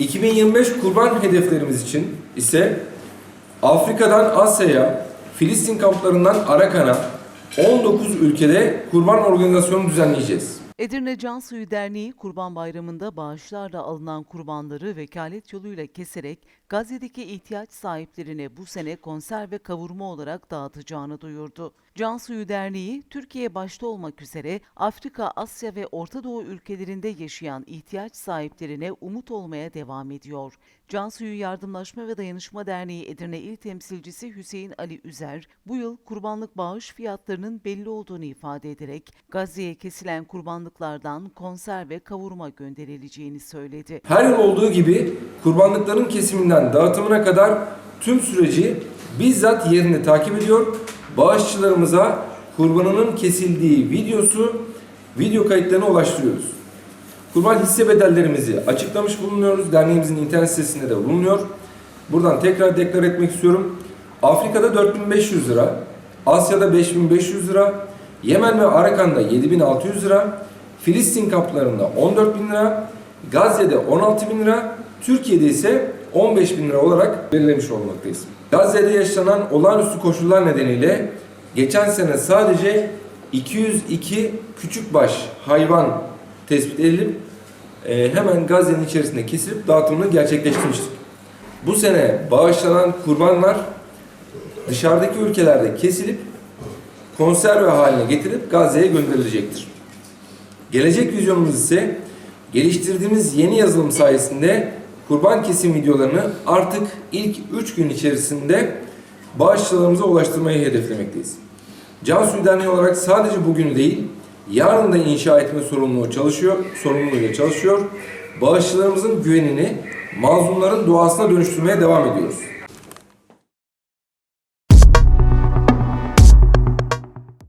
2025 kurban hedeflerimiz için ise Afrika'dan Asya'ya, Filistin kamplarından Arakan'a 19 ülkede kurban organizasyonu düzenleyeceğiz. Edirne Can Suyu Derneği Kurban Bayramı'nda bağışlarla alınan kurbanları vekalet yoluyla keserek Gazze'deki ihtiyaç sahiplerine bu sene konserve kavurma olarak dağıtacağını duyurdu. Can Suyu Derneği, Türkiye başta olmak üzere Afrika, Asya ve Orta Doğu ülkelerinde yaşayan ihtiyaç sahiplerine umut olmaya devam ediyor. Can Suyu Yardımlaşma ve Dayanışma Derneği Edirne İl Temsilcisi Hüseyin Ali Üzer, bu yıl kurbanlık bağış fiyatlarının belli olduğunu ifade ederek Gazze'ye kesilen kurbanlıklardan konserve kavurma gönderileceğini söyledi. Her yıl olduğu gibi kurbanlıkların kesiminden dağıtımına kadar tüm süreci bizzat yerinde takip ediyor. Bağışçılarımıza kurbanının kesildiği videosu, video kayıtlarını ulaştırıyoruz. Kurban hisse bedellerimizi açıklamış bulunuyoruz. Derneğimizin internet sitesinde de bulunuyor. Buradan tekrar deklar etmek istiyorum. Afrika'da 4500 lira, Asya'da 5500 lira, Yemen ve Arakan'da 7600 lira, Filistin kamplarında 14 bin lira, Gazze'de 16 bin lira, Türkiye'de ise 15 bin lira olarak belirlemiş olmaktayız. Gazze'de yaşanan olağanüstü koşullar nedeniyle geçen sene sadece 202 küçükbaş hayvan tespit edilip e, hemen Gazze'nin içerisinde kesilip dağıtımını gerçekleştirmiştik. Bu sene bağışlanan kurbanlar dışarıdaki ülkelerde kesilip konserve haline getirip Gazze'ye gönderilecektir. Gelecek vizyonumuz ise geliştirdiğimiz yeni yazılım sayesinde kurban kesim videolarını artık ilk 3 gün içerisinde bağışçılarımıza ulaştırmayı hedeflemekteyiz. Can Suyu Derneği olarak sadece bugün değil, yarın da inşa etme sorumluluğu çalışıyor, sorumluluğuyla çalışıyor. Bağışçılarımızın güvenini mazlumların duasına dönüştürmeye devam ediyoruz.